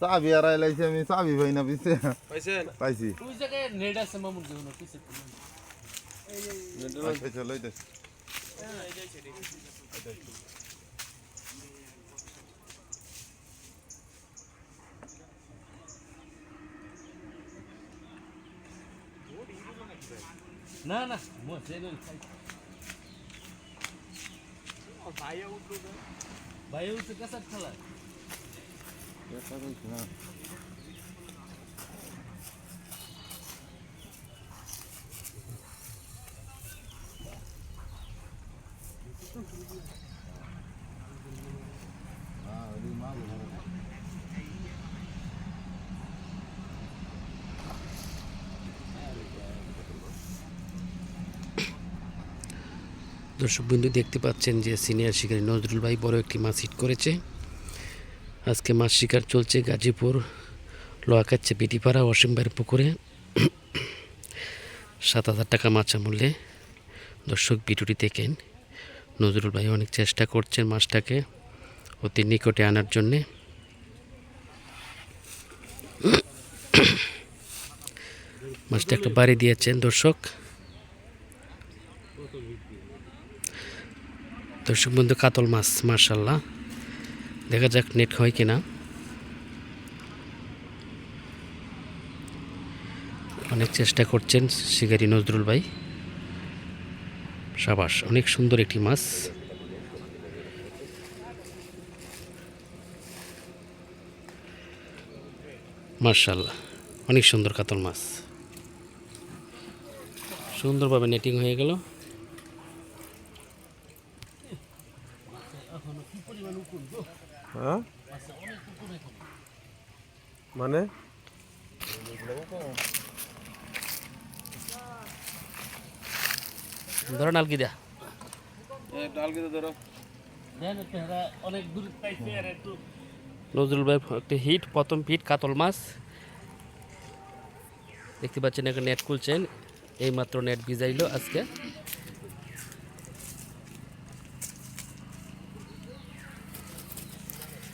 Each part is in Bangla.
চাবি আর লাইছি আমি চাবি পাই না পিছে পাইছেন পাইছি ওই জায়গায় নেট আছে মামুন কেউ না কিছু আচ্ছা চলো এই দেখ। না না মো সেগুলো ভাই উঠছে কাসার খেলা দর্শকবিন্দু দেখতে পাচ্ছেন যে সিনিয়র শিকারী নজরুল ভাই বড় একটি মাছ হিট করেছে। আজকে মাছ শিকার চলছে গাজীপুর লোহাকাচ্ছে বিটিপাড়া অসীমবার পুকুরে। সাত হাজার টাকা মাছা মূল্যে দর্শক, ভিডিওটি দেখেন। নজরুল ভাই অনেক চেষ্টা করছেন মাছটাকে অতি নিকটে আনার জন্যে। মাছটা একটা বাড়ি দিয়েছেন দর্শক। দর্শক বন্ধু, কাতল মাছ মার্শাল্লাহ দেখা যাক নেট হয় কিনা। অনেক চেষ্টা করছেন শিকারি নজরুল ভাই। সাবাস, অনেক সুন্দর একটি মাছ। মার্শাল্লাহ অনেক সুন্দর কাতল মাছ। সুন্দরভাবে নেটিং হয়ে গেল। হ্যাঁ? মানে? ধরো নালকি দেয়া ডাল কিন্তু ধরো। দেন একটু হেরা অনেক দূর পাইছে আর একটু নজরুল ভাই একটি হিট প্রথম হিট কাতল মাছ। দেখতে পাচ্ছেন এখানে নেট খুলছেন। এই মাত্র নেট ভিজাইলো আজকে।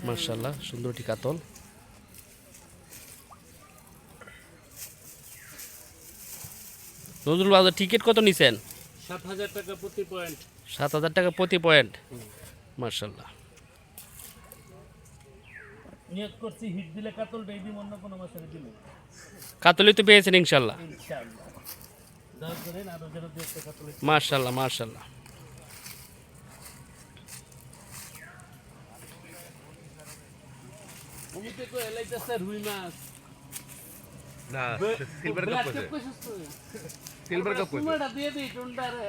মার্শাল্লাহ সুন্দর একটি কাতল। নজরুল বাজার টিকিট কত নিছেন? সাত হাজার টাকা প্রতি পয়েন্ট সাত হাজার টাকা প্রতি পয়েন্ট মার্শাল্লাহ নিয়োগ করছি হিট দিলে কাতল বেবি অন্য কোনো মাছের দিলে। কাতলি তো পেয়েছেন ইনশাল্লাহ মার্শাল্লাহ মার্শাল্লাহ অমিতে কো এলাইতেছে রুই মাছ না সিলভার কাপ কইছে সিলভার কাপ কইছে দিয়ে দিই টুন্ডারে